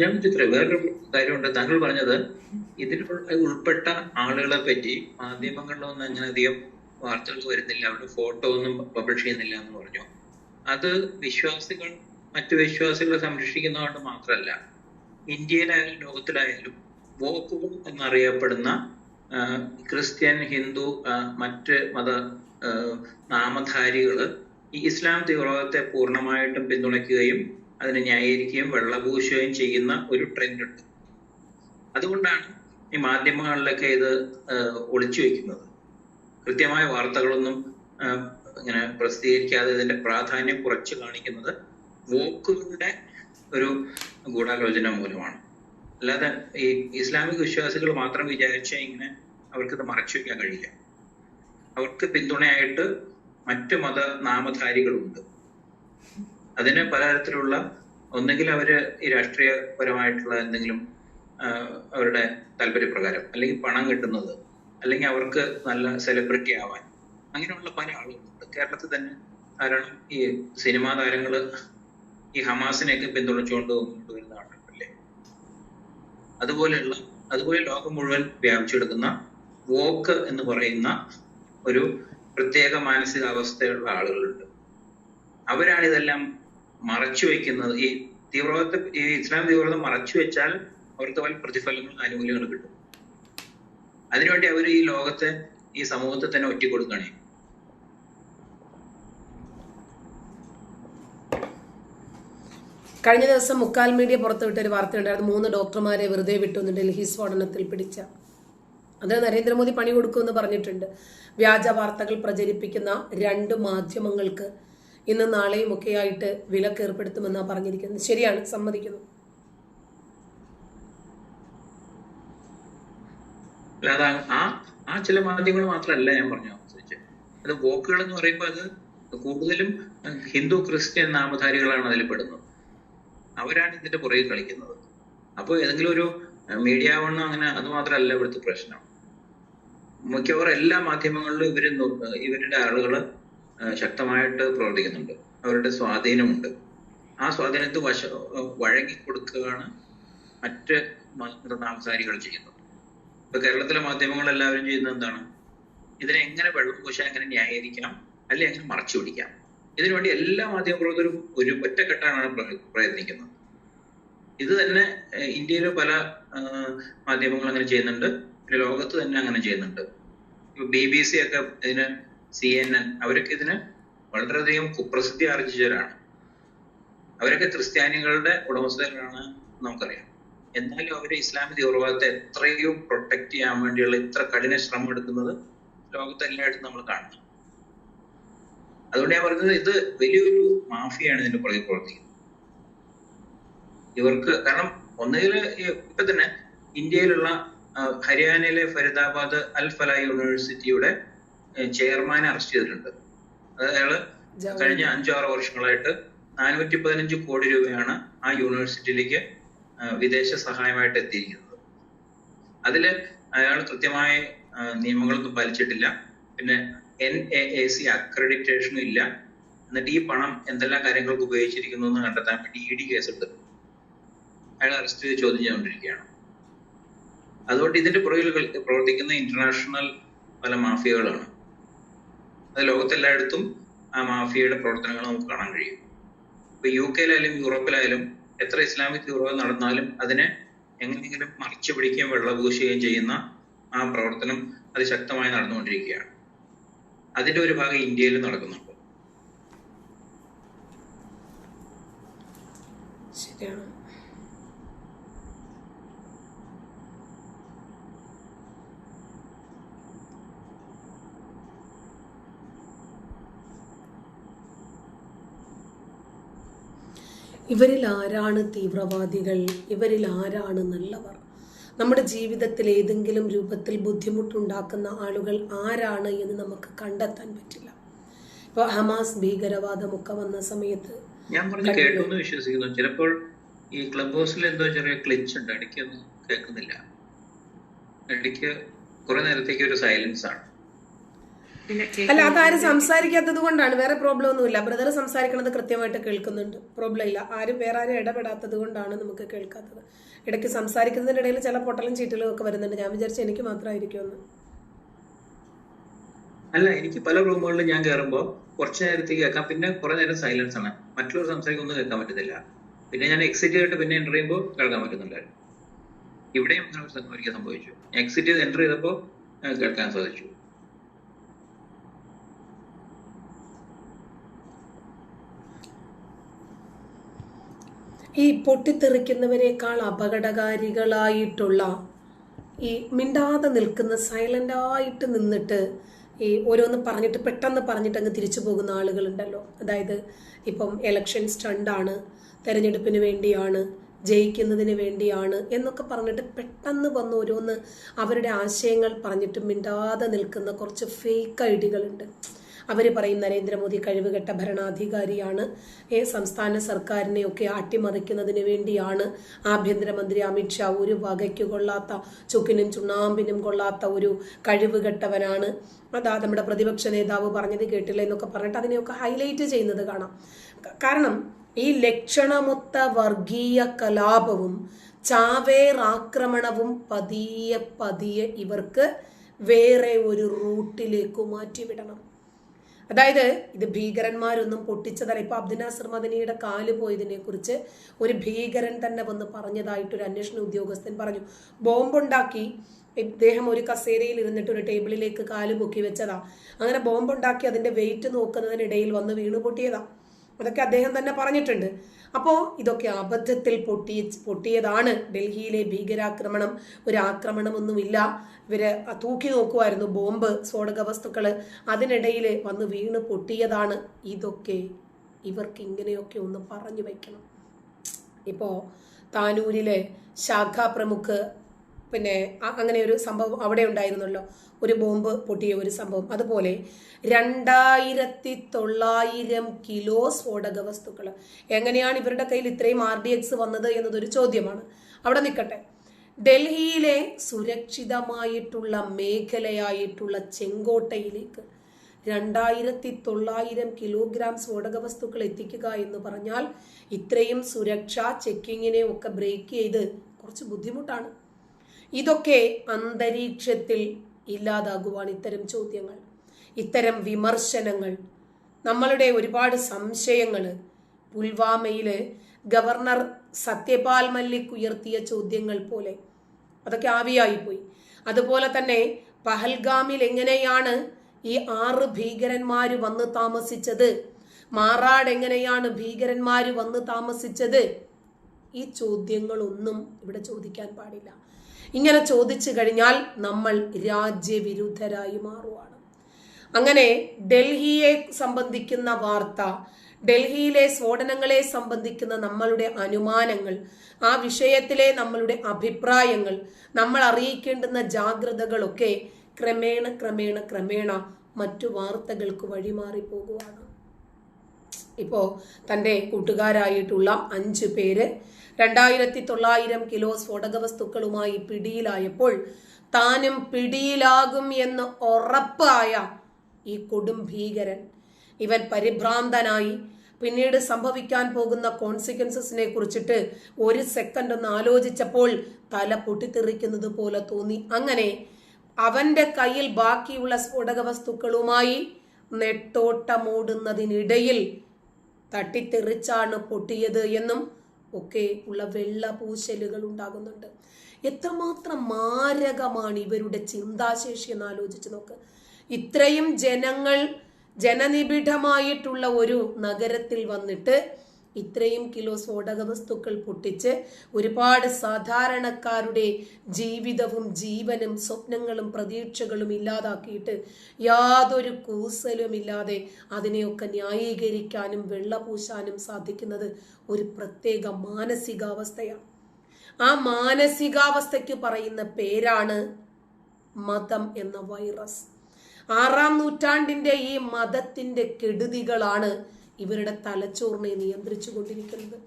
ഞാൻ ചിത്ര വേറൊരു കാര്യമുണ്ട്. താങ്കൾ പറഞ്ഞത് ഇതിൽ ഉൾപ്പെട്ട ആളുകളെ പറ്റി മാധ്യമങ്ങളിലൊന്നും അങ്ങനെ അധികം വാർത്തകൾ വരുന്നില്ല. അവരുടെ ഫോട്ടോ ഒന്നും പബ്ലിഷ് ചെയ്യുന്നില്ല എന്ന് പറഞ്ഞു. അത് വിശ്വാസികൾ മറ്റു വിശ്വാസികളെ സംരക്ഷിക്കുന്നതുകൊണ്ട് മാത്രമല്ല ഇന്ത്യയിലായാലും ലോകത്തിലായാലും വോക്കുകൾ എന്നറിയപ്പെടുന്ന ക്രിസ്ത്യൻ ഹിന്ദു മറ്റ് മത നാമധാരികൾ ഈ ഇസ്ലാം തീവ്രവാദത്തെ പൂർണമായിട്ടും പിന്തുണയ്ക്കുകയും അതിനെ ന്യായീകരിക്കുകയും വെള്ളപൂശുകയും ചെയ്യുന്ന ഒരു ട്രെൻഡ് ഉണ്ട്. അതുകൊണ്ടാണ് ഈ മാധ്യമങ്ങളിലൊക്കെ ഇത് ഒളിച്ചു വെക്കുന്നത് കൃത്യമായ വാർത്തകളൊന്നും ഇങ്ങനെ പ്രസിദ്ധീകരിക്കാതെ ഇതിന്റെ പ്രാധാന്യം കുറച്ച് കാണിക്കുന്നത് വോക്കുകളുടെ ഒരു ഗൂഢാലോചന മൂലമാണ്. അല്ലാതെ ഈ ഇസ്ലാമിക വിശ്വാസികൾ മാത്രം വിചാരിച്ച ഇങ്ങനെ അവർക്കിത് മറച്ചു വെക്കാൻ കഴിയില്ല. അവർക്ക് പിന്തുണയായിട്ട് മറ്റു മത നാമധാരികളുണ്ട് അതിന് പലതരത്തിലുള്ള ഒന്നെങ്കിൽ അവർ ഈ രാഷ്ട്രീയപരമായിട്ടുള്ള എന്തെങ്കിലും അവരുടെ താല്പര്യപ്രകാരം അല്ലെങ്കിൽ പണം കിട്ടുന്നത് അല്ലെങ്കിൽ അവർക്ക് നല്ല സെലിബ്രിറ്റി ആവാൻ അങ്ങനെയുള്ള പല ആളുകളുണ്ട് കേരളത്തിൽ തന്നെ ധാരാളം ഈ സിനിമാ താരങ്ങൾ ഈ ഹമാസിനെയൊക്കെ പിന്തുണച്ചുകൊണ്ട് മുന്നോട്ട് വരുന്ന ആളുണ്ടല്ലേ അതുപോലെയുള്ള അതുപോലെ ലോകം മുഴുവൻ വ്യാപിച്ചെടുക്കുന്ന വോക്ക് എന്ന് പറയുന്ന ഒരു പ്രത്യേക മാനസികാവസ്ഥയുള്ള ആളുകളുണ്ട്. അവരാണ് ഇതെല്ലാം മറച്ചു വെക്കുന്നത് ഈ തീവ്രവാദത്തെ ഈ ഇസ്ലാം തീവ്രവാദം മറച്ചു വെച്ചാൽ അവർക്ക് വല്ല പ്രതിഫലങ്ങളും ആനുകൂല്യങ്ങളും കിട്ടും. അതിനുവേണ്ടി അവർ ഈ ലോകത്തെ ഈ സമൂഹത്തെ തന്നെ ഒറ്റിക്കൊടുക്കുകയാണ്. കഴിഞ്ഞ ദിവസം മുക്കാൽ മീഡിയ പുറത്തുവിട്ട ഒരു വാർത്തയുണ്ടായിരുന്നു. മൂന്ന് ഡോക്ടർമാരെ വെറുതെ വിട്ടു എന്ന് ഡൽഹി സ്ഫോടനത്തിൽ പിടിച്ച. അത് നരേന്ദ്രമോദി പണി കൊടുക്കുമെന്ന് പറഞ്ഞിട്ടുണ്ട്. വ്യാജ വാർത്തകൾ പ്രചരിപ്പിക്കുന്ന രണ്ട് മാധ്യമങ്ങൾക്ക് ഇന്ന് നാളെയും ഒക്കെയായിട്ട് വിലക്ക് ഏർപ്പെടുത്തുമെന്നാണ് പറഞ്ഞിരിക്കുന്നത്. ശരിയാണ് സമ്മതിക്കുന്നു. ആ ആ ചില മാധ്യമങ്ങൾ മാത്രമല്ല ഞാൻ പറഞ്ഞു അത് വോക്കുകൾ എന്ന് പറയുമ്പോൾ അത് കൂടുതലും ഹിന്ദു ക്രിസ്ത്യൻ നാമധാരികളാണ് അതിൽ പെടുന്നത്. അവരാണ് ഇതിന്റെ പുറകിൽ കളിക്കുന്നത്. അപ്പോൾ ഏതെങ്കിലും ഒരു മീഡിയ വണ്ണം അങ്ങനെ അത് മാത്രമല്ല ഇവിടുത്തെ പ്രശ്നം. മിക്കവാറും എല്ലാ മാധ്യമങ്ങളിലും ഇവർ ഇവരുടെ ആളുകൾ ശക്തമായിട്ട് പ്രവർത്തിക്കുന്നുണ്ട്. അവരുടെ സ്വാധീനമുണ്ട്. ആ സ്വാധീനത്തെ വശ വഴങ്ങി കൊടുക്കുകയാണ് മറ്റ് മതനാമധാരികൾ ചെയ്യുന്നത്. ഇപ്പൊ കേരളത്തിലെ മാധ്യമങ്ങൾ എല്ലാവരും ചെയ്യുന്നത് എന്താണ്? ഇതിനെ എങ്ങനെ വെള്ളം പൂശാൻ എങ്ങനെ ന്യായീകരിക്കാം? അല്ലെ എങ്ങനെ മറച്ചു പിടിക്കാം? ഇതിനുവേണ്ടി എല്ലാ മാധ്യമപ്രവർത്തകരും ഒരു ഒറ്റക്കെട്ടാണ് പ്ര- പ്രയത്നിക്കുന്നത്. ഇത് തന്നെ ഇന്ത്യയിലെ പല മാധ്യമങ്ങൾ അങ്ങനെ ചെയ്യുന്നുണ്ട്. ലോകത്ത് തന്നെ അങ്ങനെ ചെയ്യുന്നുണ്ട്. ബി ബി സി ഒക്കെ ഇതിന് സി എൻ എൻ അവരൊക്കെ ഇതിന് വളരെയധികം കുപ്രസിദ്ധി ആർജിച്ചവരാണ്. അവരൊക്കെ ക്രിസ്ത്യാനികളുടെ ഉടമസ്ഥതയിലാണ് നമുക്കറിയാം. എന്നാലും അവർ ഇസ്ലാമിക തീവ്രവാദത്തെ എത്രയോ പ്രൊട്ടക്ട് ചെയ്യാൻ വേണ്ടിയുള്ള ഇത്ര കഠിന ശ്രമം എടുക്കുന്നത് ലോകത്തെല്ലായിടത്തും നമ്മൾ കാണുന്നു. അതുകൊണ്ട് ഞാൻ പറയുന്നത് ഇത് വലിയൊരു മാഫിയാണ് ഇതിന്റെ പുറകെ പ്രവർത്തിക്കുന്നത്. ഇവർക്ക് കാരണം ഒന്നുകിൽ ഇപ്പൊ തന്നെ ഇന്ത്യയിലുള്ള ഹരിയാനയിലെ ഫരീദാബാദ് അൽ ഫലാ യൂണിവേഴ്സിറ്റിയുടെ ചെയർമാനെ അറസ്റ്റ് ചെയ്തിട്ടുണ്ട്. അത് അയാൾ കഴിഞ്ഞ അഞ്ചാറ് വർഷങ്ങളായിട്ട് നാനൂറ്റി പതിനഞ്ച് കോടി രൂപയാണ് ആ യൂണിവേഴ്സിറ്റിയിലേക്ക് വിദേശ സഹായമായിട്ട് എത്തിയിരിക്കുന്നത്. അതിൽ അയാൾ കൃത്യമായ നിയമങ്ങളൊന്നും പാലിച്ചിട്ടില്ല. പിന്നെ എൻ എ എ സി അക്രഡിറ്റേഷനും ഇല്ല. എന്നിട്ട് ഈ പണം എന്തെല്ലാം കാര്യങ്ങൾക്ക് ഉപയോഗിച്ചിരിക്കുന്നു എന്ന് കണ്ടെത്താൻ വേണ്ടി ഇ ഡി കേസെടുത്തു അയാൾ അറസ്റ്റ് ചെയ്ത് ചോദ്യം ചെയ്തുകൊണ്ടിരിക്കുകയാണ്. അതുകൊണ്ട് ഇതിന്റെ പുറകിൽ പ്രവർത്തിക്കുന്ന ഇന്റർനാഷണൽ പല മാഫിയകളാണ്. അത് ലോകത്തെല്ലായിടത്തും ആ മാഫിയയുടെ പ്രവർത്തനങ്ങൾ നമുക്ക് കാണാൻ കഴിയും. ഇപ്പൊ യു കെയിലായാലും യൂറോപ്പിലായാലും എത്ര ഇസ്ലാമിക് വിപ്ലവം നടന്നാലും അതിനെ എങ്ങനെയെങ്കിലും മറിച്ചു പിടിക്കുകയും വെള്ളപൂശുകയും ചെയ്യുന്ന ആ പ്രവർത്തനം അതിശക്തമായി നടന്നുകൊണ്ടിരിക്കുകയാണ്. അതിന്റെ ഒരു ഭാഗം ഇന്ത്യയിലും നടക്കുന്നുണ്ട്. ശരിയാണ്. ഇവരിൽ ആരാണ് തീവ്രവാദികൾ? ഇവരിൽ ആരാണ് നല്ലവർ? നമ്മുടെ ജീവിതത്തിൽ ഏതെങ്കിലും രൂപത്തിൽ ബുദ്ധിമുട്ടുണ്ടാക്കുന്ന ആളുകൾ ആരാണ് എന്ന് നമുക്ക് കണ്ടെത്താൻ പറ്റില്ല. ഇപ്പൊ ഹമാസ് ഭീകരവാദമൊക്കെ വന്ന സമയത്ത് ഞാൻ പറഞ്ഞു കേട്ടു എന്ന് വിശ്വസിക്കുന്നു. ചിലപ്പോൾ ഈ ക്ലബ് ഹൗസിൽ എന്തോ ചെറിയ ക്ലിച്ച് ഉണ്ട്. ഇടയ്ക്കൊന്നും കേൾക്കുന്നില്ല. ഇടയ്ക്ക് കുറെ നേരത്തേക്ക് ഒരു സൈലൻസ് ആണ് അല്ല അതാരും സംസാരിക്കാത്തത് കൊണ്ടാണ്. വേറെ പ്രോബ്ലം ഒന്നുമില്ല ബ്രദർ സംസാരിക്കണത് കൃത്യമായിട്ട് കേൾക്കുന്നുണ്ട്. പ്രോബ്ലം ഇല്ല. ആരും വേറെ ആരും ഇടപെടാത്തത് കൊണ്ടാണ് നമുക്ക് കേൾക്കാത്തത്. ഇടയ്ക്ക് സംസാരിക്കുന്നതിന്റെ ഇടയിൽ ചില പൊട്ടലും ചീറ്റലും ഒക്കെ വരുന്നുണ്ട്. ഞാൻ വിചാരിച്ചു എനിക്ക് മാത്രമായിരിക്കുമെന്ന്. അല്ല എനിക്ക് പല റൂമുകളിലും ഞാൻ കയറുമ്പോൾ കുറച്ച് നേരത്തേക്ക് കേൾക്കാം. പിന്നെ കുറെ നേരം സൈലൻസ് ആണ്. മറ്റുള്ളവർ സംസാരിക്കൊന്നും കേൾക്കാൻ പറ്റുന്നില്ല പിന്നെ ഞാൻ എക്സിറ്റ് ചെയ്തിട്ട് പിന്നെ എന്റർ ചെയ്യുമ്പോൾ കേൾക്കാൻ പറ്റുന്നുണ്ടായിരുന്നു. ഇവിടെയും അങ്ങനെ ഒരു സംഭവം എനിക്ക് സംഭവിച്ചു എക്സിറ്റ് ചെയ്ത് എന്റർ ചെയ്തപ്പോൾ കേൾക്കാൻ സാധിച്ചു. ഈ പൊട്ടിത്തെറിക്കുന്നവരെക്കാൾ അപകടകാരികളായിട്ടുള്ള ഈ മിണ്ടാതെ നിൽക്കുന്ന സൈലന്റായിട്ട് നിന്നിട്ട് ഈ ഓരോന്ന് പറഞ്ഞിട്ട് പെട്ടെന്ന് പറഞ്ഞിട്ട് അങ്ങ് തിരിച്ചു പോകുന്ന ആളുകളുണ്ടല്ലോ. അതായത് ഇപ്പം എലക്ഷൻ സ്റ്റണ്ടാണ് തെരഞ്ഞെടുപ്പിന് വേണ്ടിയാണ് ജയിക്കുന്നതിന് വേണ്ടിയാണ് എന്നൊക്കെ പറഞ്ഞിട്ട് പെട്ടെന്ന് വന്ന് ഓരോന്ന് അവരുടെ ആശയങ്ങൾ പറഞ്ഞിട്ട് മിണ്ടാതെ നിൽക്കുന്ന കുറച്ച് ഫേക്ക് ഐഡികളുണ്ട്. അവർ പറയും നരേന്ദ്രമോദി കഴിവുകെട്ട ഭരണാധികാരിയാണ്. ഏ സംസ്ഥാന സർക്കാരിനെ ഒക്കെ അട്ടിമറിക്കുന്നതിന് വേണ്ടിയാണ് ആഭ്യന്തരമന്ത്രി അമിത്ഷാ ഒരു വകയ്ക്ക് കൊള്ളാത്ത ചുക്കിനും ചുണ്ണാമ്പിനും കൊള്ളാത്ത ഒരു കഴിവുകെട്ടവനാണ്. അതാ നമ്മുടെ പ്രതിപക്ഷ നേതാവ് പറഞ്ഞത് കേട്ടില്ല എന്നൊക്കെ പറഞ്ഞിട്ട് അതിനെയൊക്കെ ഹൈലൈറ്റ് ചെയ്യുന്നത് കാണാം. കാരണം ഈ ലക്ഷണമൊത്ത വർഗീയ കലാപവും ചാവേർ ആക്രമണവും പതിയെ പതിയെ ഇവർക്ക് വേറെ ഒരു റൂട്ടിലേക്ക് മാറ്റിവിടണം. അതായത് ഇത് ഭീകരന്മാരൊന്നും പൊട്ടിച്ചതല്ല. ഇപ്പൊ അബ്ദുനാസർ മദനിയുടെ കാൽ പോയതിനെ കുറിച്ച് ഒരു ഭീകരൻ തന്നെ വന്ന് പറഞ്ഞതായിട്ട് ഒരു അന്വേഷണ ഉദ്യോഗസ്ഥൻ പറഞ്ഞു. ബോംബുണ്ടാക്കി ഇദ്ദേഹം ഒരു കസേരയിൽ ഇരുന്നിട്ട് ഒരു ടേബിളിലേക്ക് കാൽ പൊക്കി വെച്ചതാ. അങ്ങനെ ബോംബുണ്ടാക്കി അതിന്റെ വെയിറ്റ് നോക്കുന്നതിനിടയിൽ വന്ന് വീണ് പൊട്ടിയതാ അതൊക്കെ അദ്ദേഹം തന്നെ പറഞ്ഞിട്ടുണ്ട്. അപ്പോൾ ഇതൊക്കെ അബദ്ധത്തിൽ പൊട്ടി പൊട്ടിയതാണ്. ഡൽഹിയിലെ ഭീകരാക്രമണം ഒരു ആക്രമണമൊന്നുമില്ല. ഇവർ തൂക്കി നോക്കുമായിരുന്നു ബോംബ് സ്ഫോടക വസ്തുക്കൾ അതിനിടയിൽ വന്ന് വീണ് പൊട്ടിയതാണ്. ഇതൊക്കെ ഇവർക്ക് ഇങ്ങനെയൊക്കെ ഒന്ന് പറഞ്ഞു വയ്ക്കണം ഇപ്പോൾ താനൂരിലെ ശാഖാ പ്രമുഖ് പിന്നെ അങ്ങനെ ഒരു സംഭവം അവിടെ ഉണ്ടായിരുന്നല്ലോ. ഒരു ബോംബ് പൊട്ടിയ ഒരു സംഭവം. അതുപോലെ രണ്ടായിരത്തി തൊള്ളായിരം കിലോ സ്ഫോടക വസ്തുക്കൾ എങ്ങനെയാണ് ഇവരുടെ കയ്യിൽ ഇത്രയും ആർ ഡി എക്സ് വന്നത് എന്നതൊരു ചോദ്യമാണ്. അവിടെ നിൽക്കട്ടെ. ഡൽഹിയിലെ സുരക്ഷിതമായിട്ടുള്ള മേഖലയായിട്ടുള്ള ചെങ്കോട്ടയിലേക്ക് രണ്ടായിരത്തി തൊള്ളായിരം കിലോഗ്രാം സ്ഫോടക വസ്തുക്കൾ എത്തിക്കുക എന്ന് പറഞ്ഞാൽ ഇത്രയും സുരക്ഷ ചെക്കിങ്ങിനെ ഒക്കെ ബ്രേക്ക് ചെയ്ത് കുറച്ച് ബുദ്ധിമുട്ടാണ്. ഇതൊക്കെ അന്തരീക്ഷത്തിൽ ഇല്ലാതാകുവാൻ ഇത്തരം ചോദ്യങ്ങൾ. ഇത്തരം വിമർശനങ്ങൾ. നമ്മളുടെ ഒരുപാട് സംശയങ്ങൾ പുൽവാമയിലെ ഗവർണർ സത്യപാൽ മല്ലിക് ഉയർത്തിയ ചോദ്യങ്ങൾ പോലെ. അതൊക്കെ ആവിയായിപ്പോയി. അതുപോലെ തന്നെ പഹൽഗാമിൽ എങ്ങനെയാണ് ഈ ആറ് ഭീകരന്മാർ വന്ന് താമസിച്ചത്? മാറാട് എങ്ങനെയാണ് ഭീകരന്മാർ വന്ന് താമസിച്ചത്? ഈ ചോദ്യങ്ങളൊന്നും ഇവിടെ ചോദിക്കാൻ പാടില്ല. ഇങ്ങനെ ചോദിച്ചു കഴിഞ്ഞാൽ നമ്മൾ രാജ്യവിരുദ്ധരായി മാറുവാണ്. അങ്ങനെ ഡൽഹിയെ സംബന്ധിക്കുന്ന വാർത്ത ഡൽഹിയിലെ സ്ഫോടനങ്ങളെ സംബന്ധിക്കുന്ന നമ്മളുടെ അനുമാനങ്ങൾ ആ വിഷയത്തിലെ നമ്മളുടെ അഭിപ്രായങ്ങൾ നമ്മൾ അറിയിക്കേണ്ടുന്ന ജാഗ്രതകളൊക്കെ ക്രമേണ ക്രമേണ ക്രമേണ മറ്റു വാർത്തകൾക്ക് വഴിമാറി പോകുവാണ്. ഇപ്പോ തന്റെ കൂട്ടുകാരായിട്ടുള്ള അഞ്ച് പേര് രണ്ടായിരത്തി തൊള്ളായിരം കിലോ സ്ഫോടക വസ്തുക്കളുമായി പിടിയിലായപ്പോൾ താനും പിടിയിലാകും എന്ന് ഉറപ്പായ ഈ കൊടും ഭീകരൻ. ഇവൻ പരിഭ്രാന്തനായി. പിന്നീട് സംഭവിക്കാൻ പോകുന്ന കോൺസിക്വൻസസിനെ കുറിച്ചിട്ട് ഒരു സെക്കൻഡ് ഒന്ന് ആലോചിച്ചപ്പോൾ തല പൊട്ടിത്തെറിക്കുന്നത് പോലെ തോന്നി. അങ്ങനെ അവന്റെ കയ്യിൽ ബാക്കിയുള്ള സ്ഫോടക വസ്തുക്കളുമായി നെട്ടോട്ടമോടുന്നതിനിടയിൽ തട്ടിത്തെറിച്ചാണ് പൊട്ടിയത് എന്നും ഒക്കെ ഉള്ള വെള്ള പൂശലുകൾ ഉണ്ടാകുന്നുണ്ട്. എത്രമാത്രം മാരകമാണ് ഇവരുടെ ചിന്താശേഷി എന്ന് ആലോചിച്ച് നോക്ക്. ഇത്രയും ജനങ്ങൾ ജനനിബിഡമായിട്ടുള്ള ഒരു നഗരത്തിൽ വന്നിട്ട് ഇത്രയും കിലോ സ്ഫോടക വസ്തുക്കൾ പൊട്ടിച്ച് ഒരുപാട് സാധാരണക്കാരുടെ ജീവിതവും ജീവനും സ്വപ്നങ്ങളും പ്രതീക്ഷകളും ഇല്ലാതാക്കിയിട്ട് യാതൊരു കൂസലുമില്ലാതെ അതിനെയൊക്കെ ന്യായീകരിക്കാനും വെള്ളപൂശാനും സാധിക്കുന്നത് ഒരു പ്രത്യേക മാനസികാവസ്ഥയാണ്. ആ മാനസികാവസ്ഥയ്ക്ക് പറയുന്ന പേരാണ് മതം എന്ന വൈറസ്. ആറാം നൂറ്റാണ്ടിന്റെ ഈ മതത്തിന്റെ കെടുതികളാണ് ഇവരുടെ തലച്ചോറിനെ നിയന്ത്രിച്ചു കൊണ്ടിരിക്കുന്നത്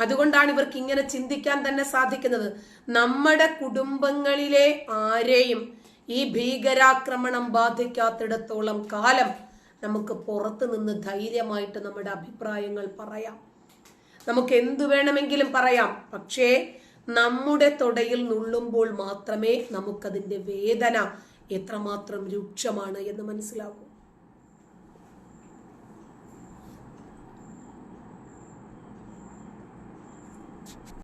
അതുകൊണ്ടാണ് ഇവർക്ക് ഇങ്ങനെ ചിന്തിക്കാൻ തന്നെ സാധിക്കുന്നത്. നമ്മുടെ കുടുംബങ്ങളിലെ ആരെയും ഈ ഭീകരാക്രമണം ബാധിക്കാത്തിടത്തോളം കാലം നമുക്ക് പുറത്തു നിന്ന് ധൈര്യമായിട്ട് നമ്മുടെ അഭിപ്രായങ്ങൾ പറയാം. നമുക്ക് എന്തു വേണമെങ്കിലും പറയാം. പക്ഷേ നമ്മുടെ തൊടയിൽ നുള്ളുമ്പോൾ മാത്രമേ നമുക്കതിന്റെ വേദന എത്രമാത്രം രൂക്ഷമാണ് എന്ന് മനസ്സിലാകൂ